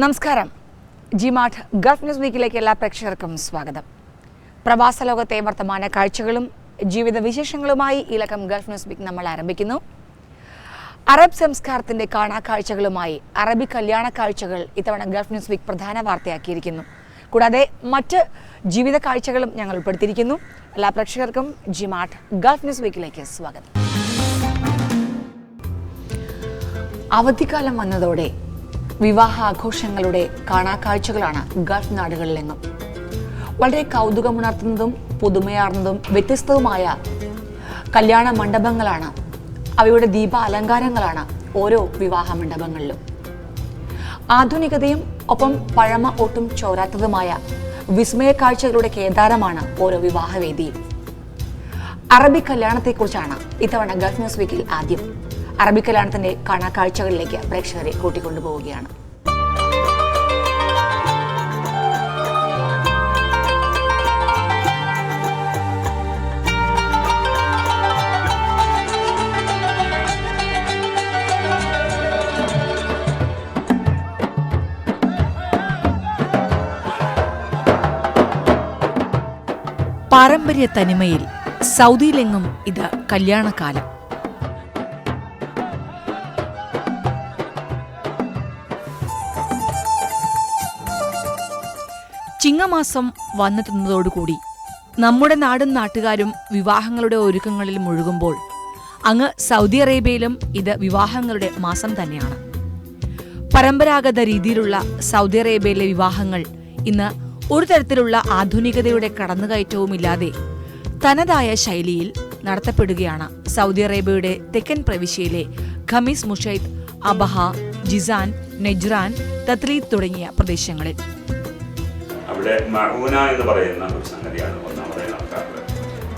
നമസ്കാരം. G-Mart Gulf news വീക്കിലേക്ക് എല്ലാ പ്രേക്ഷകർക്കും സ്വാഗതം. പ്രവാസ ലോകത്തെ വർത്തമാന കാഴ്ചകളും ജീവിത വിശേഷങ്ങളുമായി ഈ ലക്കം ഗൾഫ് ന്യൂസ് വീക്ക് നമ്മൾ ആരംഭിക്കുന്നു. അറബ് സംസ്കാരത്തിന്റെ കാണാ കാഴ്ചകളുമായി അറബി കല്യാണ കാഴ്ചകൾ ഇത്തവണ ഗൾഫ് ന്യൂസ് വീക്ക് പ്രധാന വാർത്തയാക്കിയിരിക്കുന്നു. കൂടാതെ മറ്റ് ജീവിത കാഴ്ചകളും ഞങ്ങൾ ഉൾപ്പെടുത്തിയിരിക്കുന്നു. എല്ലാ പ്രേക്ഷകർക്കും ജിമാർട്ട് ഗൾഫ് ന്യൂസ് വീക്കിലേക്ക് സ്വാഗതം. അവധിക്കാലം വന്നതോടെ വിവാഹ ആഘോഷങ്ങളുടെ കാണാക്കാഴ്ചകളാണ് ഗൾഫ് നാടുകളിലെങ്ങും. വളരെ കൗതുകമുണർത്തുന്നതും പുതുമയാർന്നതും വ്യത്യസ്തവുമായ കല്യാണ മണ്ഡപങ്ങളാണ്. അവയുടെ ദീപ അലങ്കാരങ്ങളാണ് ഓരോ വിവാഹ മണ്ഡപങ്ങളിലും. ആധുനികതയും ഒപ്പം പഴമ ഒട്ടും ചോരാത്തതുമായ വിസ്മയ കാഴ്ചകളുടെ കേദാരമാണ് ഓരോ വിവാഹവേദിയും. അറബി കല്യാണത്തെക്കുറിച്ചാണ് ഇത്തവണ ഗൾഫ് ന്യൂസ് വീക്കിൽ ആദ്യം. അറബി കല്യാണത്തിന്റെ കാണാക്കാഴ്ചകളിലേക്ക് പ്രേക്ഷകരെ കൂട്ടിക്കൊണ്ടുപോവുകയാണ്. പാരമ്പര്യ തനിമയിൽ സൗദിയിലെങ്ങും ഇത് കല്യാണകാലം. ചിങ്ങമാസം വന്നെത്തുന്നതോടുകൂടി നമ്മുടെ നാടും നാട്ടുകാരും വിവാഹങ്ങളുടെ ഒരുക്കങ്ങളിൽ മുഴുകുമ്പോൾ അങ്ങ് സൗദി അറേബ്യയിലും ഇത് വിവാഹങ്ങളുടെ മാസം തന്നെയാണ്. പരമ്പരാഗത രീതിയിലുള്ള സൗദി അറേബ്യയിലെ വിവാഹങ്ങൾ ഇന്ന് ഒരു തരത്തിലുള്ള ആധുനികതയുടെ കടന്നുകയറ്റവുമില്ലാതെ തനതായ ശൈലിയിൽ നടത്തപ്പെടുകയാണ് സൗദി അറേബ്യയുടെ തെക്കൻ പ്രവിശ്യയിലെ Khamis Mushait Abha Jizan Najran Tathlith തുടങ്ങിയ പ്രദേശങ്ങളിൽ. അവിടെ മഹൂന എന്ന് പറയുന്ന ഒരു സംഗതിയാണ് ഒന്നാമതായി നടക്കാറുള്ളത്.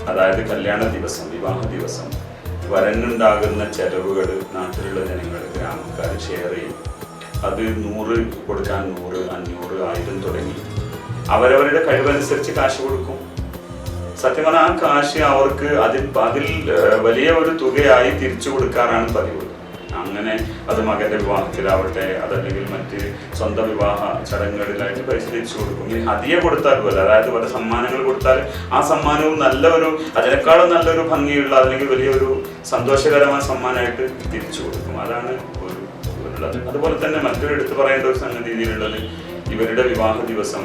അതായത് കല്യാണ ദിവസം വിവാഹ ദിവസം. വരനുണ്ടാകുന്ന ചെലവുകൾ നാട്ടിലുള്ള ജനങ്ങൾ ഗ്രാമക്കാർ ഷെയർ ചെയ്യും. അത് നൂറ് കൊടുക്കാൻ നൂറ് അഞ്ഞൂറ് ആയിരം തുടങ്ങി. അവരവരുടെ കഴിവനുസരിച്ച് കാശ് കൊടുക്കും. സത്യം പറഞ്ഞാൽ ആ കാശ് അവർക്ക് അതിൽ അതിൽ വലിയ ഒരു തുകയായി തിരിച്ചു കൊടുക്കാറാണ് പതിവ്. അങ്ങനെ അത് മകന്റെ വിവാഹത്തിലാവട്ടെ അതല്ലെങ്കിൽ മറ്റ് സ്വന്തം വിവാഹ ചടങ്ങുകളിലായിട്ട് പൈസ തിരിച്ചു കൊടുക്കും. ഇനി ഹതിയെ കൊടുത്താൽ പോലെ അതായത് പല സമ്മാനങ്ങൾ കൊടുത്താൽ ആ സമ്മാനവും നല്ല ഒരു അതിനേക്കാളും നല്ലൊരു ഭംഗിയുള്ള അല്ലെങ്കിൽ വലിയൊരു സന്തോഷകരമായ സമ്മാനമായിട്ട് തിരിച്ചു കൊടുക്കും. അതാണ് ഒരു അതുപോലെ തന്നെ മറ്റൊരു എടുത്തു പറയേണ്ട ഒരു സംഗതി രീതിയിലുള്ളത് ഇവരുടെ വിവാഹ ദിവസം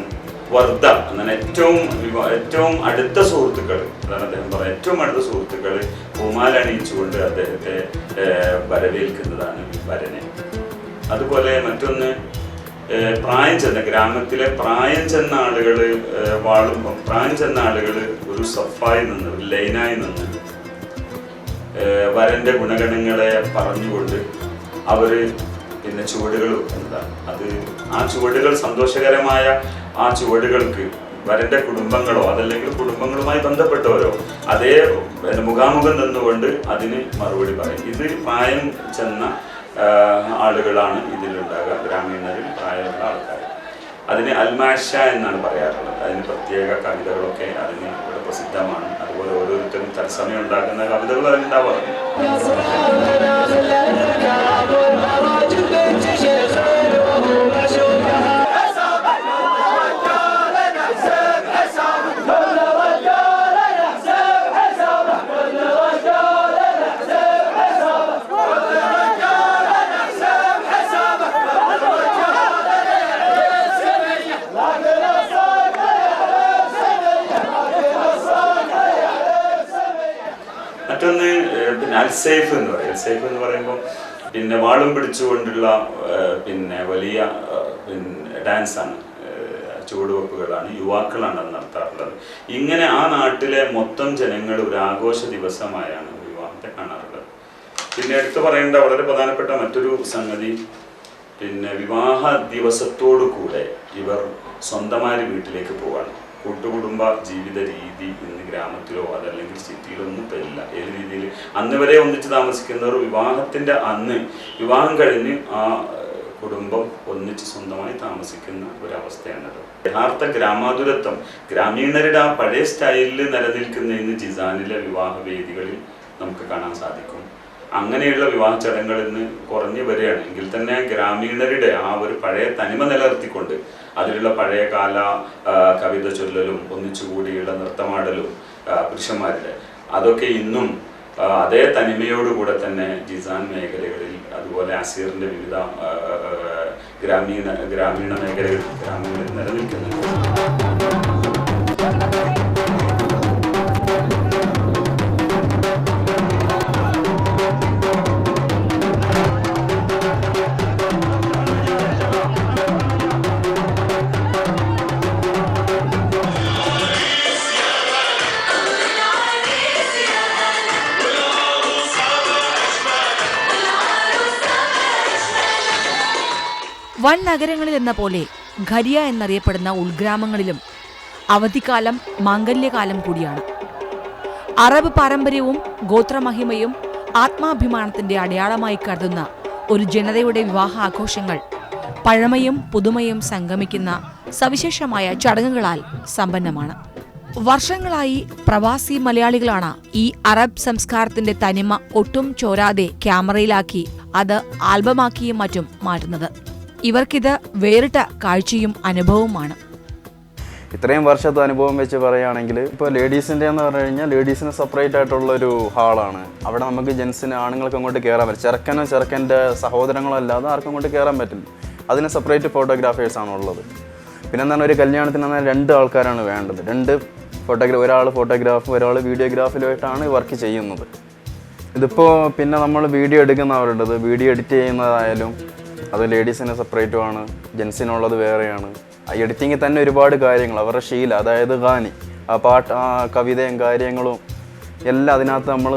വർദ്ധ എന്നാണ് ഏറ്റവും ഏറ്റവും അടുത്ത സുഹൃത്തുക്കൾ അതാണ് അദ്ദേഹം പറയുന്നത് ഏറ്റവും അടുത്ത സുഹൃത്തുക്കൾ പൂമാലണിയിച്ചുകൊണ്ട് അദ്ദേഹത്തെ വരവേൽക്കുന്നതാണ് വരനെ. അതുപോലെ മറ്റൊന്ന് പ്രായം ചെന്ന ഗ്രാമത്തിലെ പ്രായം ചെന്ന ആളുകൾ വാളും പ്രായം ചെന്ന ആളുകൾ ഒരു സഫായി നിന്ന് ഒരു ലൈനായി നിന്ന് വരന്റെ ഗുണഗണങ്ങളെ പറഞ്ഞുകൊണ്ട് അവർ പിന്നെ ചുവടുകൾ വെക്കുന്നതാണ്. അത് ആ ചുവടുകൾ സന്തോഷകരമായ ആ ചുവടുകൾക്ക് വരന്റെ കുടുംബങ്ങളോ അതല്ലെങ്കിൽ കുടുംബങ്ങളുമായി ബന്ധപ്പെട്ടവരോ അതേ മുഖാമുഖം നിന്നുകൊണ്ട് അതിന് മറുപടി പറയും. ഇത് പ്രായം ചെന്ന ആളുകളാണ് ഇതിലുണ്ടാകുക ഗ്രാമീണരിൽ പ്രായമുള്ള ആൾക്കാർ അതിന് അൽമാഷ എന്നാണ് പറയാറുള്ളത്. അതിന് പ്രത്യേക കവിതകളൊക്കെ അതിന് ഇവിടെ പ്രസിദ്ധമാണ്. അതുപോലെ ഓരോരുത്തരും തത്സമയം ഉണ്ടാക്കുന്ന കവിതകൾ അതിലുണ്ടാവാറുണ്ട്. പിന്നെ അൽസൈഫ് എന്ന് പറയും. അൽസൈഫ് എന്ന് പറയുമ്പോൾ പിന്നെ വാളും പിടിച്ചുകൊണ്ടുള്ള പിന്നെ വലിയ പിന്നെ ഡാൻസാണ്. ചുവടുവെപ്പുകളാണ് യുവാക്കളാണ് അത് നടത്താറുള്ളത്. ഇങ്ങനെ ആ നാട്ടിലെ മൊത്തം ജനങ്ങൾ ഒരു ആഘോഷ ദിവസമായാണ് വിവാഹത്തെ കാണാറുള്ളത്. പിന്നെ എടുത്തു പറയേണ്ട വളരെ പ്രധാനപ്പെട്ട മറ്റൊരു സംഗതി പിന്നെ വിവാഹ ദിവസത്തോടു കൂടെ ഇവർ സ്വന്തമായ വീട്ടിലേക്ക് പോവാണ്. കൂട്ടുകുടുംബ ജീവിത രീതി ഇന്ന് ഗ്രാമത്തിലോ അതല്ലെങ്കിൽ സിറ്റിയിലോ ഒന്നും ഇല്ല ഏത് രീതിയിൽ അന്ന് വരെ ഒന്നിച്ച് താമസിക്കുന്നവർ വിവാഹത്തിന്റെ അന്ന് വിവാഹം കഴിഞ്ഞ് ആ കുടുംബം ഒന്നിച്ച് സ്വന്തമായി താമസിക്കുന്ന ഒരവസ്ഥയാണത്. യഥാർത്ഥ ഗ്രാമാതുരത്വം ഗ്രാമീണരുടെ ആ പഴയ സ്റ്റൈലിൽ നിലനിൽക്കുന്ന ഇന്ന് ജിസാനിലെ വിവാഹ വേദികളിൽ നമുക്ക് കാണാൻ സാധിക്കും. അങ്ങനെയുള്ള വിവാഹ ചടങ്ങുകളിൽ നിന്ന് കുറഞ്ഞു വരികയാണ് എങ്കിൽ തന്നെ ഗ്രാമീണരുടെ ആ ഒരു പഴയ തനിമ നിലനിർത്തിക്കൊണ്ട് അതിലുള്ള പഴയകാല കവിത ചൊല്ലലും ഒന്നിച്ചുകൂടിയുള്ള നൃത്തമാടലും പുരുഷന്മാരുടെ. അതൊക്കെ ഇന്നും അതേ തനിമയോടുകൂടെ തന്നെ ജിസാൻ മേഖലകളിൽ അതുപോലെ അസീറിന്റെ വിവിധ ഗ്രാമീണ ഗ്രാമീണ മേഖലകളിൽ ഗ്രാമങ്ങളിൽ നിലനിൽക്കുന്നുണ്ട്. വൻ നഗരങ്ങളിൽ എന്ന പോലെ ഖരിയ എന്നറിയപ്പെടുന്ന ഉൾഗ്രാമങ്ങളിലും അവധിക്കാലം മാംഗല്യകാലം കൂടിയാണ്. അറബ് പാരമ്പര്യവും ഗോത്രമഹിമയും ആത്മാഭിമാനത്തിന്റെ അടയാളമായി കരുതുന്ന ഒരു ജനതയുടെ വിവാഹ ആഘോഷങ്ങൾ പഴമയും പുതുമയും സംഗമിക്കുന്ന സവിശേഷമായ ചടങ്ങുകളാൽ സമ്പന്നമാണ്. വർഷങ്ങളായി പ്രവാസി മലയാളികളാണ് ഈ അറബ് സംസ്കാരത്തിന്റെ തനിമ ഒട്ടും ചോരാതെ ക്യാമറയിലാക്കി അത് ആൽബമാക്കിയും മറ്റും മാറ്റുന്നത്. ഇവർക്കിത് വേറിട്ട കാഴ്ചയും അനുഭവവുമാണ്. ഇത്രയും വർഷത്തെ അനുഭവം വെച്ച് പറയുകയാണെങ്കിൽ ഇപ്പോൾ ലേഡീസിന്റെ എന്ന് പറഞ്ഞു കഴിഞ്ഞാൽ ലേഡീസിന് സെപ്പറേറ്റ് ആയിട്ടുള്ള ഒരു ഹാളാണ്. അവിടെ നമുക്ക് ജെൻസിന് ആണുങ്ങൾക്ക് അങ്ങോട്ട് കയറാൻ പറ്റും ചെറുക്കനോ ചെറുക്കന്റെ സഹോദരങ്ങളോ അല്ലാതെ ആർക്കും അങ്ങോട്ട് കയറാൻ പറ്റില്ല. അതിന് സെപ്പറേറ്റ് ഫോട്ടോഗ്രാഫേഴ്സാണ് ഉള്ളത്. പിന്നെ എന്താണ് ഒരു കല്യാണത്തിന് എന്നാൽ രണ്ട് ആൾക്കാരാണ് വേണ്ടത്. രണ്ട് ഫോട്ടോഗ്രാഫ് ഒരാൾ ഫോട്ടോഗ്രാഫ് ഒരാൾ വീഡിയോഗ്രാഫിലുമായിട്ടാണ് വർക്ക് ചെയ്യുന്നത്. ഇതിപ്പോൾ പിന്നെ നമ്മൾ വീഡിയോ എടുക്കുന്നവരുടേത് വീഡിയോ എഡിറ്റ് ചെയ്യുന്നതായാലും അത് ലേഡീസിന് സെപ്പറേറ്റുമാണ് ജെൻസിനുള്ളത് വേറെയാണ്. എഡിറ്റിങ്ങിൽ തന്നെ ഒരുപാട് കാര്യങ്ങൾ അവരുടെ ശീല അതായത് ഗാനി ആ പാട്ട് ആ കവിതയും കാര്യങ്ങളും എല്ലാം അതിനകത്ത് നമ്മൾ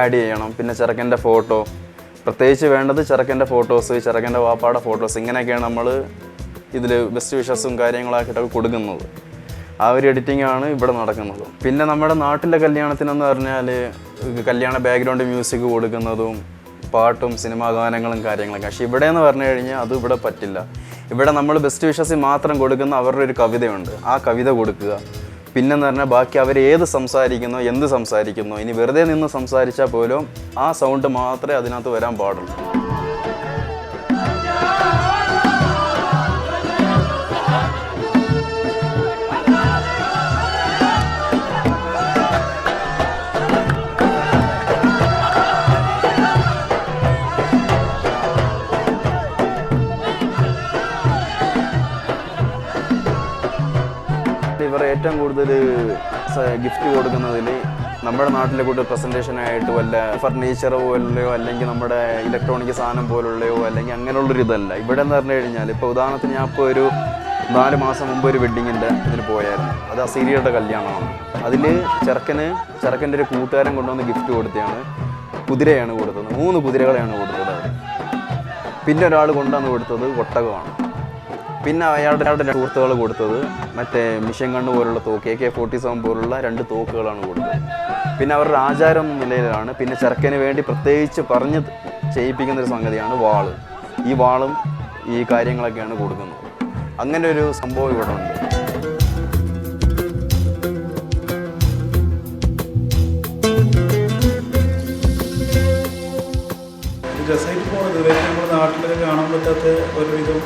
ആഡ് ചെയ്യണം. പിന്നെ ചെറുക്കന്റെ ഫോട്ടോ പ്രത്യേകിച്ച് വേണ്ടത് ചെറുക്കന്റെ ഫോട്ടോസ് ചെറുക്കന്റെ വാപ്പാടെ ഫോട്ടോസ് ഇങ്ങനെയൊക്കെയാണ് നമ്മൾ ഇതിൽ ബെസ്റ്റ് വിഷസും കാര്യങ്ങളാക്കിയിട്ടൊക്കെ കൊടുക്കുന്നത്. ആ ഒരു എഡിറ്റിംഗ് ആണ് ഇവിടെ നടക്കുന്നത്. പിന്നെ നമ്മുടെ നാട്ടിലെ കല്യാണത്തിനെന്ന് പറഞ്ഞാൽ കല്യാണ ബാക്ക്ഗ്രൗണ്ട് മ്യൂസിക് കൊടുക്കുന്നതും പാട്ടും സിനിമാ ഗാനങ്ങളും കാര്യങ്ങളൊക്കെ. പക്ഷേ ഇവിടെ എന്ന് പറഞ്ഞു കഴിഞ്ഞാൽ അത് ഇവിടെ പറ്റില്ല. ഇവിടെ നമ്മൾ ബെസ്റ്റ് വിഷസിൽ മാത്രം കൊടുക്കുന്ന അവരുടെ ഒരു കവിതയുണ്ട്. ആ കവിത കൊടുക്കുക. പിന്നെന്ന് പറഞ്ഞാൽ ബാക്കി അവർ ഏത് സംസാരിക്കുന്നു എന്ത് സംസാരിക്കുന്നു ഇനി വെറുതെ നിന്ന് സംസാരിച്ചാൽ പോലും ആ സൗണ്ട് മാത്രമേ അതിനകത്ത് വരാൻ പാടുള്ളൂ. ഇവർ ഏറ്റവും കൂടുതൽ ഗിഫ്റ്റ് കൊടുക്കുന്നതിൽ നമ്മുടെ നാട്ടിലെ കൂട്ട് പ്രസന്റേഷനായിട്ട് വല്ല ഫർണിച്ചർ പോലെയോ അല്ലെങ്കിൽ നമ്മുടെ ഇലക്ട്രോണിക് സാധനം പോലുള്ളയോ അല്ലെങ്കിൽ അങ്ങനെയുള്ളൊരു ഇതല്ല. ഇവിടെ എന്ന് പറഞ്ഞു കഴിഞ്ഞാൽ ഇപ്പോൾ ഉദാഹരണത്തിന് ഞാൻ ഇപ്പോൾ ഒരു നാല് മാസം മുമ്പ് ഒരു വെഡ്ഡിങ്ങിന്റെ ഇതിന് പോയായിരുന്നു. അത് അസീരിയയുടെ കല്യാണമാണ്. അതിൽ ചെറുക്കന് ചെറുക്കന്റെ ഒരു കൂട്ടുകാരൻ കൊണ്ടുവന്ന് ഗിഫ്റ്റ് കൊടുത്തതാണ് കുതിരയാണ് കൊടുത്തത്. മൂന്ന് കുതിരകളെയാണ് കൊടുത്തത് അവർ പിന്നെ ഒരാൾ കൊണ്ടുവന്ന് കൊടുത്തത് ഒട്ടകമാണ്. പിന്നെ അയാളുടെ അയാളുടെ സുഹൃത്തുക്കൾ കൊടുത്തത്. മറ്റേ മിഷൻ കണ്ണ് പോലുള്ള തോക്ക് എ കെ ഫോർട്ടി സെവൻ പോലുള്ള രണ്ട് തോക്കുകളാണ് കൊടുത്തത്. പിന്നെ അവരുടെ ആചാരം നിലയിലാണ്. പിന്നെ ചെറുക്കന് വേണ്ടി പ്രത്യേകിച്ച് പറഞ്ഞ് ചെയ്യിപ്പിക്കുന്ന ഒരു സംഗതിയാണ് വാൾ. ഈ വാളും ഈ കാര്യങ്ങളൊക്കെയാണ് കൊടുക്കുന്നത്. അങ്ങനെ ഒരു സംഭവം ഇവിടെ ഉണ്ട്. രസമായിട്ട് പോകുന്നത് നമ്മുടെ നാട്ടിലൊക്കെ കാണാൻ പറ്റാത്ത ഒരുവിധം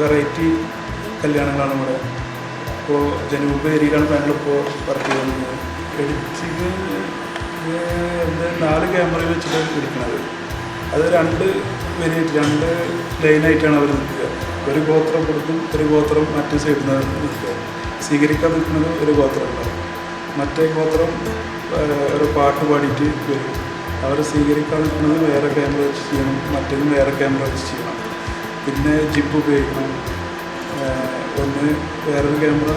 വെറൈറ്റി കല്യാണങ്ങളാണ് ഇവിടെ. ഇപ്പോൾ ജനൂബ് ഏരിയയിലാണ് ഞങ്ങളിപ്പോൾ വർക്ക് ചെയ്യുന്നത്. എഡിറ്റിങ് എന്റെ നാല് ക്യാമറയിൽ വെച്ചിട്ട് എടുക്കുന്നത്. അത് രണ്ട് വെരിയായിട്ട് രണ്ട് ലൈനായിട്ടാണ് അവർ നിൽക്കുക. ഒരു ഗോത്രം കൊടുക്കും ഒരു ഗോത്രം മറ്റു സൈഡിൽ നിന്ന് നിൽക്കുക. സ്വീകരിക്കാൻ നിൽക്കുന്നത് ഒരു ഗോത്രം ഉണ്ടാവും മറ്റേ ഗോത്രം ഒരു പാട്ട് പാടിയിട്ട് വരും. അവർ സ്വീകരിക്കാൻ നിൽക്കുന്നത് വേറെ ക്യാമറ വെച്ച് ചെയ്യണം മറ്റേതും വേറെ ക്യാമറ വെച്ച് ചെയ്യണം. പിന്നെ ജിപ്പ് ഉപയോഗിക്കണം. ഒന്ന് വേറൊരു ക്യാമറ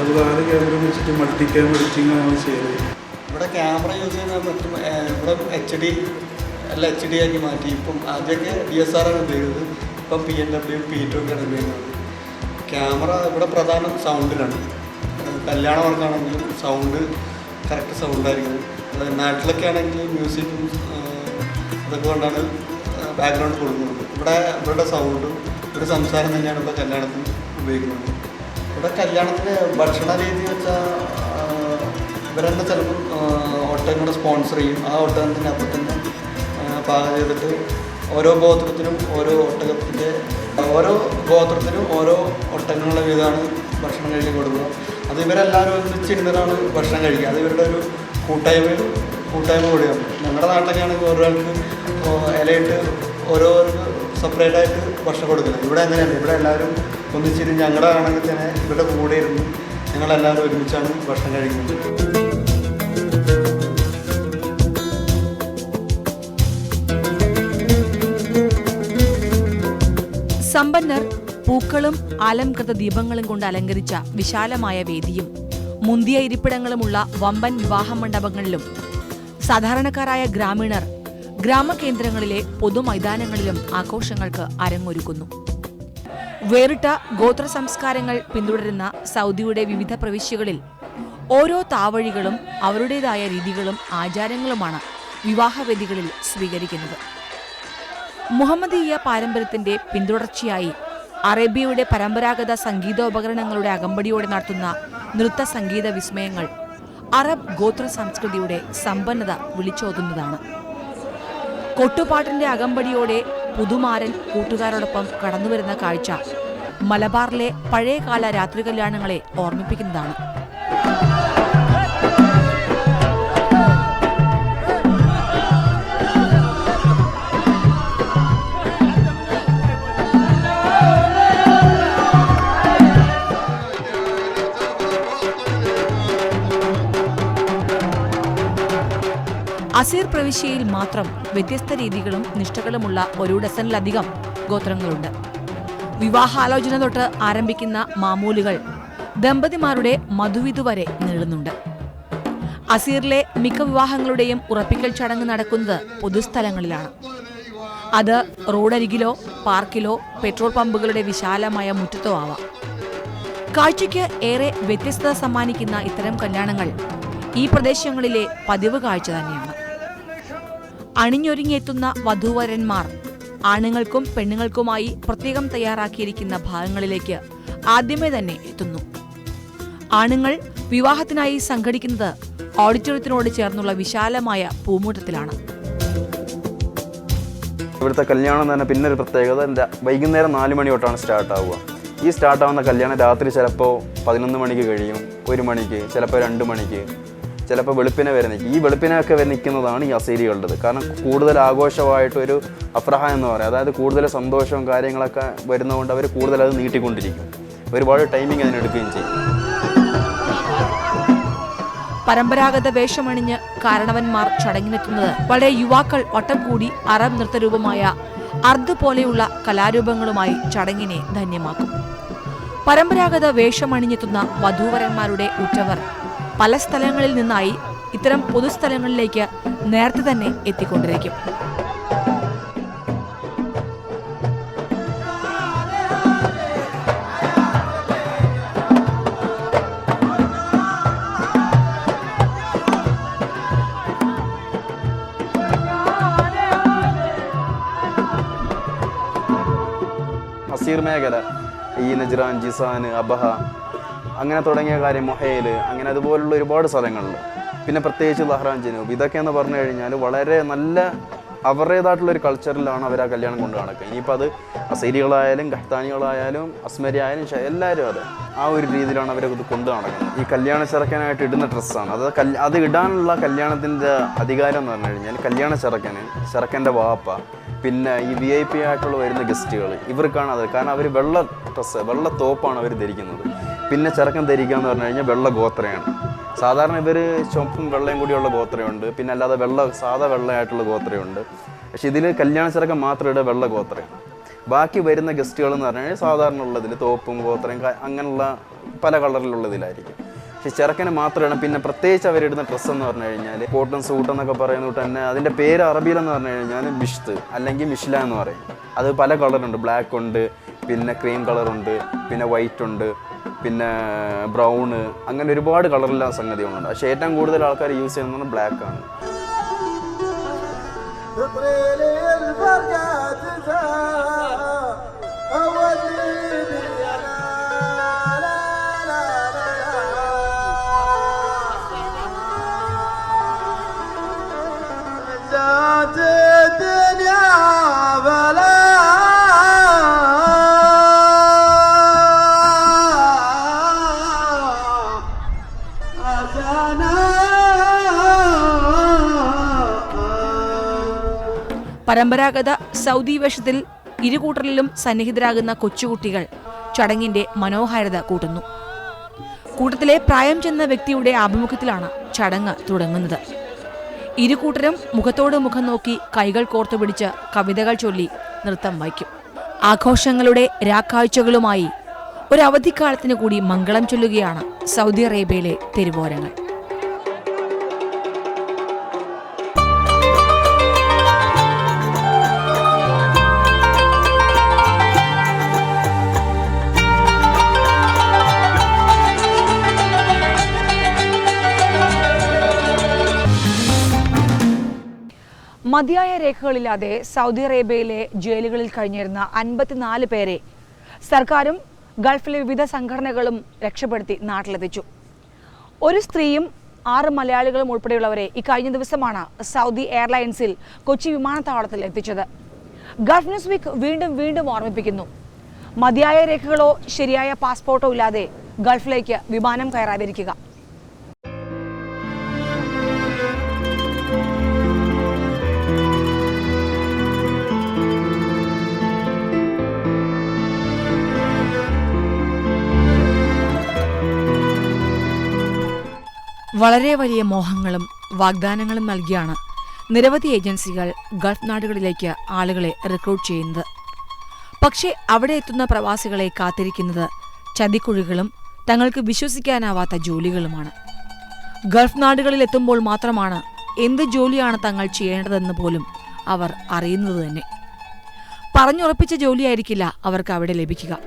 അത് നാല് ക്യാമറ വെച്ചിട്ട് മൾട്ടി ക്യാമറ എഡിറ്റിംഗ് ആണ് ചെയ്തത് ഇവിടെ ക്യാമറ യൂസ് ചെയ്യുന്നത് മറ്റും ഇവിടെ എച്ച് ഡി എല്ലാം എച്ച് ഡി ആക്കി മാറ്റി. ഇപ്പം ആദ്യമൊക്കെ ഡി എസ് ആർ ആണ് ഉപയോഗിക്കുന്നത് ഇപ്പം P N W P two ഒക്കെയാണ് ഉപയോഗിക്കുന്നത്. ക്യാമറ ഇവിടെ പ്രധാനം സൗണ്ടിലാണ് കല്യാണ വർക്കാണെങ്കിലും സൗണ്ട് കറക്റ്റ് സൗണ്ടായിരിക്കും നാട്ടിലൊക്കെ ആണെങ്കിൽ മ്യൂസിക്കും ഇതൊക്കെ കൊണ്ടാണ് ബാക്ക്ഗ്രൗണ്ട് കൊടുക്കുന്നത്. ഇവിടെ ഇവരുടെ സൗണ്ടും ഒരു സംസാരം തന്നെയാണ് ഇവിടെ കല്യാണത്തിന് ഉപയോഗിക്കുന്നത്. ഇവിടെ കല്യാണത്തിന് ഭക്ഷണ രീതി വെച്ചാൽ ഇവരെന്നെ ചിലപ്പം ഒട്ടകങ്ങളുടെ സ്പോൺസർ ചെയ്യും. ആ ഒട്ടകത്തിന്റെ അപ്പം തന്നെ പാകം ചെയ്തിട്ട് ഓരോ ഗോത്രത്തിനും ഓരോ ഒട്ടകത്തിന്റെ ഓരോ ഗോത്രത്തിനും ഓരോ ഒട്ടകങ്ങളുടെ വീതമാണ് ഭക്ഷണം കഴിക്കാൻ കൊടുക്കുക. അത് ഇവരെല്ലാവരും ഒന്നിച്ചിരുന്നിട്ടാണ് ഭക്ഷണം കഴിക്കുക. അത് ഇവരുടെ ഒരു കൂട്ടായ്മ കൂട്ടായ്മ കൂടിയാണ്. ഞങ്ങളുടെ നാട്ടിലൊക്കെയാണെങ്കിൽ ഒരാൾക്ക് ഇലയിട്ട് ഓരോർക്ക് സെപ്പറേറ്റ് ആയിട്ട് ഭക്ഷണം കൊടുക്കുന്നത്. ഇവിടെ അങ്ങനെയല്ല ഇവിടെ എല്ലാവരും ഒന്നിച്ചിരുന്ന് ഞങ്ങളുടെ ആണെങ്കിൽ തന്നെ ഇവരുടെ കൂടെ ഇരുന്ന് ഞങ്ങളെല്ലാവരും ഒരുമിച്ചാണ് ഭക്ഷണം കഴിക്കുന്നത്. സമ്പന്നർ പൂക്കളും ആലംകൃത ദീപങ്ങളും കൊണ്ട് അലങ്കരിച്ച വിശാലമായ വേദിയും മുന്തിയ ഇരിപ്പിടങ്ങളുമുള്ള വമ്പൻ വിവാഹ മണ്ഡപങ്ങളിലും സാധാരണക്കാരായ ഗ്രാമീണർ ഗ്രാമകേന്ദ്രങ്ങളിലെ പൊതുമൈതാനങ്ങളിലും ആഘോഷങ്ങൾക്ക് അരങ്ങൊരുക്കുന്നു. വേറിട്ട ഗോത്ര സംസ്കാരങ്ങൾ പിന്തുടരുന്ന സൗദിയുടെ വിവിധ പ്രവിശ്യകളിൽ ഓരോ താവഴികളും അവരുടേതായ രീതികളും ആചാരങ്ങളുമാണ് വിവാഹവേദികളിൽ സ്വീകരിക്കുന്നത്. മുഹമ്മദീയ പാരമ്പര്യത്തിന്റെ പിന്തുടർച്ചയായി അറേബ്യയുടെ പരമ്പരാഗത സംഗീതോപകരണങ്ങളുടെ അകമ്പടിയോടെ നടത്തുന്ന നൃത്ത സംഗീത വിസ്മയങ്ങൾ അറബ് ഗോത്ര സംസ്കൃതിയുടെ സമ്പന്നത വിളിച്ചോതുന്നതാണ്. കൊട്ടുപാട്ടിന്റെ അകമ്പടിയോടെ പുതുമാരൻ കൂട്ടുകാരോടൊപ്പം കടന്നുവരുന്ന കാഴ്ച മലബാറിലെ പഴയകാല രാത്രി കല്യാണങ്ങളെ ഓർമ്മിപ്പിക്കുന്നതാണ്. അസീർ പ്രവിശ്യയിൽ മാത്രം വ്യത്യസ്ത രീതികളും നിഷ്ഠകളുമുള്ള ഒരു ഡസനിലധികം ഗോത്രങ്ങളുണ്ട്. വിവാഹാലോചന തൊട്ട് ആരംഭിക്കുന്ന മാമൂലുകൾ ദമ്പതിമാരുടെ മധുവിധു വരെ നീളുന്നുണ്ട്. അസീറിലെ മിക്ക വിവാഹങ്ങളുടെയും ഉറപ്പിക്കൽ ചടങ്ങ് നടക്കുന്നത് പൊതുസ്ഥലങ്ങളിലാണ്. അത് റോഡരികിലോ പാർക്കിലോ പെട്രോൾ പമ്പുകളുടെ വിശാലമായ മുറ്റത്തോ ആവാം. കാഴ്ചയ്ക്ക് ഏറെ വ്യത്യസ്തത സമ്മാനിക്കുന്ന ഇത്തരം കല്യാണങ്ങൾ ഈ പ്രദേശങ്ങളിലെ പതിവ് കാഴ്ച തന്നെയാണ്. അണിഞ്ഞൊരുങ്ങിയെത്തുന്ന വധൂവരന്മാർ. ആണുങ്ങൾക്കും പെണ്ണുങ്ങൾക്കുമായി പ്രത്യേകം തയ്യാറാക്കിയിരിക്കുന്ന ഭാഗങ്ങളിലേക്ക് ആദ്യമേ തന്നെ എത്തുന്നു. ആണുങ്ങൾ വിവാഹത്തിനായി സംഘടിക്കുന്നത് ഓഡിറ്റോറിയത്തിനോട് ചേർന്നുള്ള വിശാലമായ പൂമൂട്ടത്തിലാണ്. ഇവിടുത്തെ കല്യാണം തന്നെ പിന്നെ ഒരു പ്രത്യേകത. വൈകുന്നേരം നാല് മണി തൊട്ടാണ് സ്റ്റാർട്ട് ആവുക. ഈ സ്റ്റാർട്ട് ആവുന്ന കല്യാണം രാത്രി ചിലപ്പോൾ പതിനൊന്ന് മണിക്ക് കഴിയും ഒരു മണിക്ക് ചിലപ്പോൾ രണ്ട് മണിക്ക്. ചിലപ്പോൾ വെളുപ്പിനെ വരെ നിൽക്കും ഈ വെളുപ്പിനൊക്കെ വരെ നിൽക്കുന്നതാണ് ഈ അസീരികളുടേത്. കാരണം കൂടുതൽ ആഘോഷമായിട്ടൊരു അഫ്രഹ എന്ന് പറയും. അതായത് കൂടുതൽ സന്തോഷവും കാര്യങ്ങളൊക്കെ വരുന്നതുകൊണ്ട് അവർ കൂടുതൽ അത് നീട്ടിക്കൊണ്ടിരിക്കും. ഒരുപാട് ടൈമിങ് അതിനെടുക്കുകയും ചെയ്യും. പരമ്പരാഗത വേഷമണിഞ്ഞ് കാരണവന്മാർ ചടങ്ങിനെത്തുന്നത്. വളരെ യുവാക്കൾ വട്ടം കൂടി അറബ് നൃത്തരൂപമായ അർദ് പോലെയുള്ള കലാരൂപങ്ങളുമായി ചടങ്ങിനെ ധന്യമാക്കും. പരമ്പരാഗത വേഷമണിഞ്ഞെത്തുന്ന വധൂവരന്മാരുടെ ഉറ്റവർ പല സ്ഥലങ്ങളിൽ നിന്നായി ഇത്തരം പൊതുസ്ഥലങ്ങളിലേക്ക് നേരത്തെ തന്നെ എത്തിക്കൊണ്ടിരിക്കും. മേഖല ഈ നജ്രാൻ ജിസാൻ അബഹ അങ്ങനെ തുടങ്ങിയ കാര്യം മൊഹേൽ അങ്ങനെ അതുപോലുള്ള ഒരുപാട് സ്ഥലങ്ങളിൽ പിന്നെ പ്രത്യേകിച്ച് ലഹ്റാൻ ജനൂബ്. ഇതൊക്കെ എന്ന് പറഞ്ഞു കഴിഞ്ഞാൽ വളരെ നല്ല അവരുടേതായിട്ടുള്ള ഒരു കൾച്ചറിലാണ് അവർ ആ കല്യാണം കൊണ്ട് നടക്കുക. ഇനിയിപ്പോൾ അത് അസീരികളായാലും ഖഹ്താനികളായാലും അസ്മരി ആയാലും എല്ലാവരും അത് ആ ഒരു രീതിയിലാണ് അവർ ഇത് കൊണ്ടു നടക്കുന്നത്. ഈ കല്യാണ ചെറുക്കനായിട്ട് ഇടുന്ന ഡ്രസ്സാണ്. അത് കൽ അത് ഇടാനുള്ള കല്യാണത്തിന്റെ അധികാരം എന്ന് പറഞ്ഞു കഴിഞ്ഞാൽ കല്യാണ ചെറുക്കന് ചെറുക്കന്റെ വാപ്പ പിന്നെ ഈ വി ഐ പി ആയിട്ടുള്ള വരുന്ന ഗസ്റ്റുകൾ ഇവർക്കാണ് അത്. കാരണം അവർ വെള്ള ഡ്രസ്സ് വെള്ള തോപ്പാണ് അവർ ധരിക്കുന്നത്. പിന്നെ ചെറുക്കൻ ധരിക്കുക എന്ന് പറഞ്ഞു കഴിഞ്ഞാൽ വെള്ള ഗോത്രയാണ്. സാധാരണ ഇവർ ചുവപ്പും വെള്ളയും കൂടിയുള്ള ഗോത്രയുണ്ട്. പിന്നെ അല്ലാതെ വെള്ള സാധാ വെള്ളയായിട്ടുള്ള ഗോത്രയുണ്ട്. പക്ഷെ ഇതിൽ കല്യാണ ചെറുക്കൻ മാത്രം ഇട വെള്ള ഗോത്രയാണ്. ബാക്കി വരുന്ന ഗസ്റ്റുകൾ എന്ന് പറഞ്ഞു കഴിഞ്ഞാൽ സാധാരണ ഉള്ളതിൽ തോപ്പും ഗോത്രയും അങ്ങനെയുള്ള പല കളറിലുള്ളതിലായിരിക്കും. പക്ഷെ ചെറുക്കന് മാത്രമാണ് പിന്നെ പ്രത്യേകിച്ച് അവരിടുന്ന ഡ്രസ്സ് എന്ന് പറഞ്ഞു കഴിഞ്ഞാൽ കോട്ടൺ സൂട്ട് എന്നൊക്കെ പറയുന്നത് തന്നെ അതിന്റെ പേര് അറബിയിലെന്ന് പറഞ്ഞു കഴിഞ്ഞാൽ ബിഷ്ത് അല്ലെങ്കിൽ മിഷ്ല എന്ന് പറയും. അത് പല കളറുണ്ട് ബ്ലാക്ക് ഉണ്ട് പിന്നെ ക്രീം കളറുണ്ട് പിന്നെ വൈറ്റ് ഉണ്ട്. പിന്നെ ബ്രൗണ് അങ്ങനെ ഒരുപാട് കളറിലുള്ള സംഗതികളുണ്ട്. പക്ഷേ ഏറ്റവും കൂടുതൽ ആൾക്കാർ യൂസ് ചെയ്യുന്നത് ബ്ലാക്ക് ആണ് പരമ്പരാഗത സൗദി വേഷത്തിൽ ഇരുകൂട്ടറിലും സന്നിഹിതരാകുന്ന കൊച്ചുകുട്ടികൾ ചടങ്ങിന്റെ മനോഹാരിത കൂട്ടുന്നു. കൂട്ടത്തിലെ പ്രായം ചെന്ന വ്യക്തിയുടെ ആഭിമുഖ്യത്തിലാണ് ചടങ്ങ് തുടങ്ങുന്നത്. ഇരുകൂട്ടരും മുഖത്തോട് മുഖം നോക്കി കൈകൾ കോർത്തു പിടിച്ച് കവിതകൾ ചൊല്ലി നൃത്തം വയ്ക്കും. ആഘോഷങ്ങളുടെ രാക്കാഴ്ചകളുമായി ഒരവധിക്കാലത്തിന് കൂടി മംഗളം ചൊല്ലുകയാണ് സൗദി അറേബ്യയിലെ തെരുവോരങ്ങൾ. മതിയായ രേഖകളില്ലാതെ സൗദി അറേബ്യയിലെ ജയിലുകളിൽ കഴിഞ്ഞിരുന്ന അൻപത്തിനാല് പേരെ സർക്കാരും ഗൾഫിലെ വിവിധ സംഘടനകളും രക്ഷപ്പെടുത്തി നാട്ടിലെത്തിച്ചു. ഒരു സ്ത്രീയും ആറ് മലയാളികളും ഉൾപ്പെടെയുള്ളവരെ ഇക്കഴിഞ്ഞ ദിവസമാണ് സൗദി എയർലൈൻസിൽ കൊച്ചി വിമാനത്താവളത്തിൽ എത്തിച്ചത്. ഗൾഫ് ന്യൂസ് വീക്ക് വീണ്ടും വീണ്ടും ഓർമ്മിപ്പിക്കുന്നു. മതിയായ രേഖകളോ ശരിയായ പാസ്പോർട്ടോ ഇല്ലാതെ ഗൾഫിലേക്ക് വിമാനം കയറാതിരിക്കുക. വളരെ വലിയ മോഹങ്ങളും വാഗ്ദാനങ്ങളും നൽകിയാണ് നിരവധി ഏജൻസികൾ ഗൾഫ് നാടുകളിലേക്ക് ആളുകളെ റിക്രൂട്ട് ചെയ്യുന്നത്. പക്ഷേ അവിടെ എത്തുന്ന പ്രവാസികളെ കാത്തിരിക്കുന്നത് ചതിക്കുഴികളും തങ്ങൾക്ക് വിശ്വസിക്കാനാവാത്ത ജോലികളുമാണ്. ഗൾഫ് നാടുകളിൽ എത്തുമ്പോൾ മാത്രമാണ് എന്ത് ജോലിയാണ് തങ്ങൾ ചെയ്യേണ്ടതെന്ന് പോലും അവർ അറിയുന്നത് തന്നെ. പറഞ്ഞുറപ്പിച്ച ജോലിയായിരിക്കില്ല അവർക്ക് അവിടെ ലഭിക്കുക.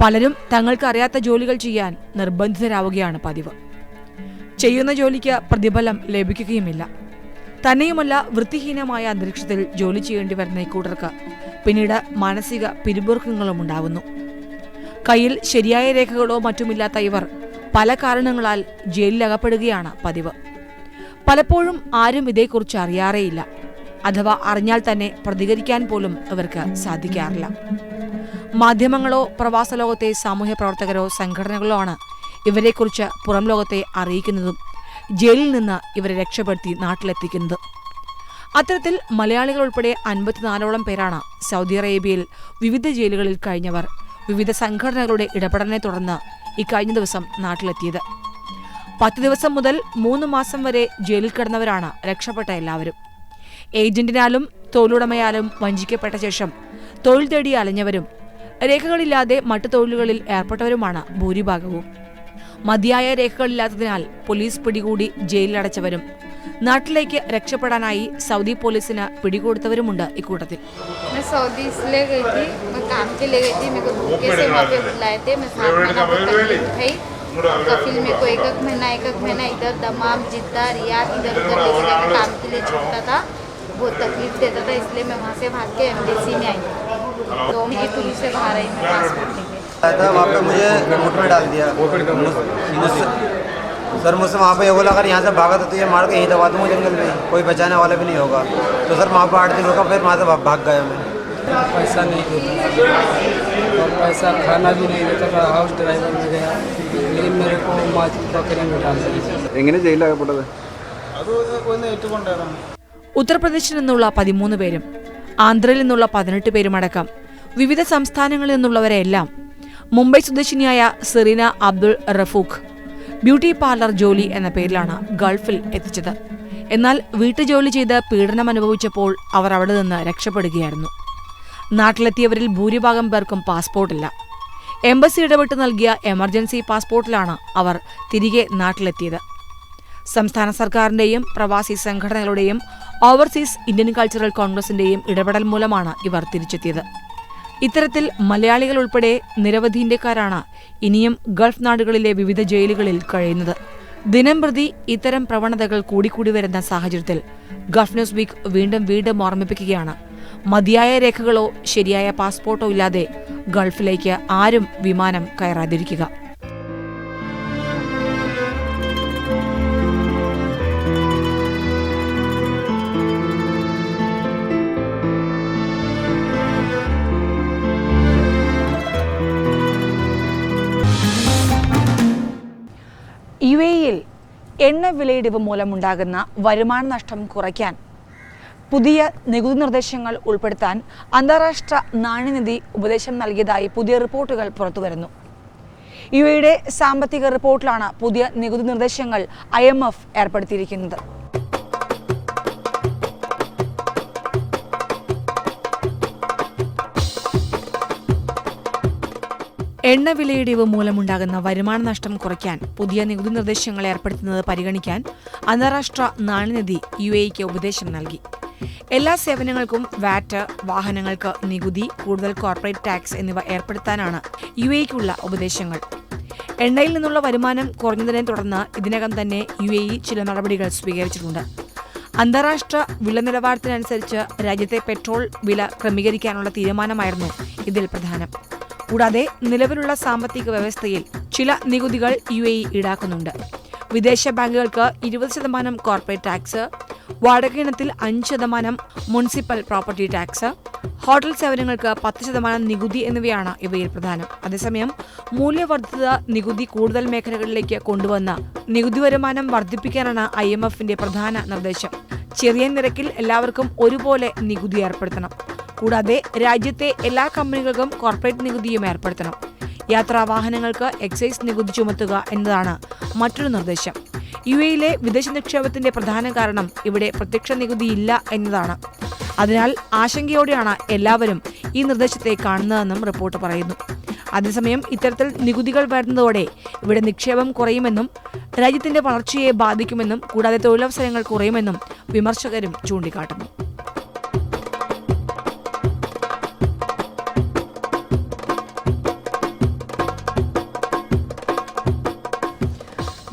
പലരും തങ്ങൾക്ക് അറിയാത്ത ജോലികൾ ചെയ്യാൻ നിർബന്ധിതരാവുകയാണ് പതിവ്. ചെയ്യുന്ന ജോലിക്ക് പ്രതിഫലം ലഭിക്കുകയുമില്ല. തന്നെയുമല്ല വൃത്തിഹീനമായ അന്തരീക്ഷത്തിൽ ജോലി ചെയ്യേണ്ടി വരുന്ന ഇക്കൂട്ടർക്ക് പിന്നീട് മാനസിക പിരിമുറുക്കങ്ങളും ഉണ്ടാവുന്നു കയ്യിൽ ശരിയായ രേഖകളോ മറ്റുമില്ലാത്ത ഇവർ പല കാരണങ്ങളാൽ ജയിലിലകപ്പെടുകയാണ് പതിവ്. പലപ്പോഴും ആരും ഇതേക്കുറിച്ച് അറിയാറേയില്ല. അഥവാ അറിഞ്ഞാൽ തന്നെ പ്രതികരിക്കാൻ പോലും ഇവർക്ക് സാധിക്കാറില്ല. മാധ്യമങ്ങളോ പ്രവാസ ലോകത്തെ സാമൂഹ്യ പ്രവർത്തകരോ സംഘടനകളോ ആണ് ഇവരെക്കുറിച്ച് പുറം ലോകത്തെ അറിയിക്കുന്നതും ജയിലിൽ നിന്ന് ഇവരെ രക്ഷപ്പെടുത്തി നാട്ടിലെത്തിക്കുന്നത്. അത്തരത്തിൽ മലയാളികൾ ഉൾപ്പെടെ അൻപത്തിനാലോളം പേരാണ് സൗദി അറേബ്യയിൽ വിവിധ ജയിലുകളിൽ കഴിഞ്ഞവർ വിവിധ സംഘടനകളുടെ ഇടപെടലിനെ തുടർന്ന് ഇക്കഴിഞ്ഞ ദിവസം നാട്ടിലെത്തിയത്. പത്ത് ദിവസം മുതൽ മൂന്ന് മാസം വരെ ജയിലിൽ കിടന്നവരാണ് രക്ഷപ്പെട്ട എല്ലാവരും. ഏജന്റിനാലും തൊഴിലുടമയാലും വഞ്ചിക്കപ്പെട്ട ശേഷം തൊഴിൽ തേടി അലഞ്ഞവരും രേഖകളില്ലാതെ മറ്റു തൊഴിലുകളിൽ ഏർപ്പെട്ടവരുമാണ് ഭൂരിഭാഗവും. മതിയായ രേഖകളില്ലാത്തതിനാൽ പോലീസ് പിടികൂടി ജയിലിലടച്ചവരും നാട്ടിലേക്ക് രക്ഷപ്പെടാനായി സൗദി പോലീസിന് പിടികൊടുത്തവരുമുണ്ട് ഇക്കൂട്ടത്തിൽ मैं सऊदी इसलिए गई थी मैं काम के लिए गई थी मेरे को धोखे से वहाँ पे बुलाए थे मैं सात महीना पर तकलीफ उठाई कफिल मेरे को एक एक महीना एक एक महीना इधर दमाम जिद्दा रियाद इधर उधर लेके जाके काम के लिए छोड़ता था बहुत तकलीफ देता था इसलिए मैं वहाँ से भाग के एम्बेसी में आई तो उनकी पुलिस से बाहर आई मैं पासपोर्ट लेके आया था वहाँ पे मुझे मोट में डाल दिया मुझसे- सर मुझसे वहाँ पे ये बोला अगर यहाँ से भागा तो तुझे मार के यहीं दबा दूंगा जंगल में कोई बचाने वाला भी नहीं होगा तो सर वहाँ पर आठ दिन रुका फिर वहाँ से भा- भाग गया मैं पैसा नहीं देता और पैसा खाना भी नहीं देता था हाउस ड्राइवर में गया लेकिन मेरे को माच पकड़े में डाल दिया എങ്ങനെ ജയിലിലാകപ്പെട്ടത് അത് ഒന്ന് ഏറ്റുകൊണ്ടേറാണ് ഉത്തർപ്രദേശിൽ നിന്നുള്ള പതിമൂന്ന് പേരും ആന്ധ്രയിൽ നിന്നുള്ള പതിനെട്ട് പേരുമടക്കം വിവിധ സംസ്ഥാനങ്ങളിൽ നിന്നുള്ളവരെല്ലാം മുംബൈ സ്വദേശിനിയായ Serena Abdul Rafooq. Beauty parlour ജോലി എന്ന പേരിലാണ് ഗൾഫിൽ എത്തിച്ചത്. എന്നാൽ വീട്ടുജോലി ചെയ്ത് പീഡനം അനുഭവിച്ചപ്പോൾ അവർ അവിടെ നിന്ന് രക്ഷപ്പെടുകയായിരുന്നു. നാട്ടിലെത്തിയവരിൽ ഭൂരിഭാഗം പേർക്കും പാസ്പോർട്ടില്ല. എംബസി ഇടപെട്ട് നൽകിയ എമർജൻസി പാസ്പോർട്ടിലാണ് അവർ തിരികെ നാട്ടിലെത്തിയത്. സംസ്ഥാന സർക്കാരിന്റെയും പ്രവാസി സംഘടനകളുടെയും ഓവർസീസ് ഇന്ത്യൻ കൾച്ചറൽ കോൺഗ്രസിന്റെയും ഇടപെടൽ മൂലമാണ് ഇവർ തിരിച്ചെത്തിയത്. ഇത്തരത്തിൽ മലയാളികൾ ഉൾപ്പെടെ നിരവധി ഇന്ത്യക്കാരാണ് ഇനിയും ഗൾഫ് നാടുകളിലെ വിവിധ ജയിലുകളിൽ കഴിയുന്നത്. ദിനം പ്രതി ഇത്തരം പ്രവണതകൾ കൂടിക്കൂടി വരുന്ന സാഹചര്യത്തിൽ ഗൾഫ് ന്യൂസ് വീക്ക് വീണ്ടും വീണ്ടും ഓർമ്മിപ്പിക്കുകയാണ്. മതിയായ രേഖകളോ ശരിയായ പാസ്പോർട്ടോ ഇല്ലാതെ ഗൾഫിലേക്ക് ആരും വിമാനം കയറാതിരിക്കുക. എണ്ണ വിലയിടിവ് മൂലമുണ്ടാകുന്ന വരുമാന നഷ്ടം കുറയ്ക്കാൻ പുതിയ നികുതി നിർദ്ദേശങ്ങൾ ഉൾപ്പെടുത്താൻ അന്താരാഷ്ട്ര നാണ്യനിധി ഉപദേശം നൽകിയതായി പുതിയ റിപ്പോർട്ടുകൾ പുറത്തുവരുന്നു. യു എയുടെ സാമ്പത്തിക റിപ്പോർട്ടിലാണ് പുതിയ നികുതി നിർദ്ദേശങ്ങൾ ഐ ഏർപ്പെടുത്തിയിരിക്കുന്നത്. എണ്ണ വിലയിടിവ് മൂലമുണ്ടാകുന്ന വരുമാന നഷ്ടം കുറയ്ക്കാൻ പുതിയ നികുതി നിർദ്ദേശങ്ങൾ ഏർപ്പെടുത്തുന്നത് പരിഗണിക്കാൻ അന്താരാഷ്ട്ര നാണ്യനിധി യു എക്ക് ഉപദേശം നൽകി. എല്ലാ സേവനങ്ങൾക്കും വാറ്റ് വാഹനങ്ങൾക്ക് നികുതി കൂടുതൽ കോർപ്പറേറ്റ് ടാക്സ് എന്നിവ ഏർപ്പെടുത്താനാണ് യു എക്കുള്ള ഉപദേശങ്ങൾ. എണ്ണയിൽ നിന്നുള്ള വരുമാനം കുറഞ്ഞതിനെ തുടർന്ന് ഇതിനകം തന്നെ യു എ ചില നടപടികൾ സ്വീകരിച്ചിട്ടുണ്ട്. അന്താരാഷ്ട്ര വില നിലവാരത്തിനനുസരിച്ച് രാജ്യത്തെ പെട്രോൾ വില ക്രമീകരിക്കാനുള്ള തീരുമാനമായിരുന്നു ഇതിൽ പ്രധാനം. കൂടാതെ നിലവിലുള്ള സാമ്പത്തിക വ്യവസ്ഥയിൽ ചില നികുതികൾ യു എ ഈടാക്കുന്നുണ്ട്. വിദേശ ബാങ്കുകൾക്ക് ഇരുപത് ശതമാനം കോർപ്പറേറ്റ് ടാക്സ് വാടക ഇനത്തിൽ അഞ്ച് ശതമാനം മുനിസിപ്പൽ പ്രോപ്പർട്ടി ടാക്സ് ഹോട്ടൽ സേവനങ്ങൾക്ക് പത്ത് ശതമാനം നികുതി എന്നിവയാണ് ഇവയിൽ പ്രധാനം. അതേസമയം മൂല്യവർദ്ധിത നികുതി കൂടുതൽ മേഖലകളിലേക്ക് കൊണ്ടുവന്ന നികുതി വരുമാനം വർദ്ധിപ്പിക്കാനാണ് ഐ എം എഫിന്റെ പ്രധാന നിർദ്ദേശം. ചെറിയ നിരക്കിൽ എല്ലാവർക്കും ഒരുപോലെ നികുതി ഏർപ്പെടുത്തണം. കൂടാതെ രാജ്യത്തെ എല്ലാ കമ്പനികൾക്കും കോർപ്പറേറ്റ് നികുതിയും ഏർപ്പെടുത്തണം. യാത്രാ വാഹനങ്ങൾക്ക് എക്സൈസ് നികുതി ചുമത്തുക എന്നതാണ് മറ്റൊരു നിർദ്ദേശം. യു എയിലെ വിദേശ നിക്ഷേപത്തിന്റെ പ്രധാന കാരണം ഇവിടെ പ്രത്യക്ഷ നികുതി ഇല്ല എന്നതാണ്. അതിനാൽ ആശങ്കയോടെയാണ് എല്ലാവരും ഈ നിർദ്ദേശത്തെ കാണുന്നതെന്നും റിപ്പോർട്ട് പറയുന്നു. അതേസമയം ഇത്തരത്തിൽ നികുതികൾ വരുന്നതോടെ ഇവിടെ നിക്ഷേപം കുറയുമെന്നും രാജ്യത്തിന്റെ വളർച്ചയെ ബാധിക്കുമെന്നും കൂടാതെ തൊഴിലവസരങ്ങൾ കുറയുമെന്നും വിമർശകരും ചൂണ്ടിക്കാട്ടുന്നു.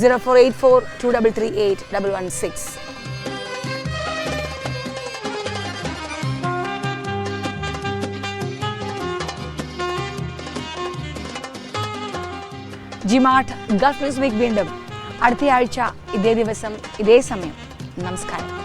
zero four eight four two double three eight double one six G Mart Gulf News Week വീണ്ടും. അടുത്തയാഴ്ച ഇതേ ദിവസം ഇതേ സമയം. നമസ്കാരം.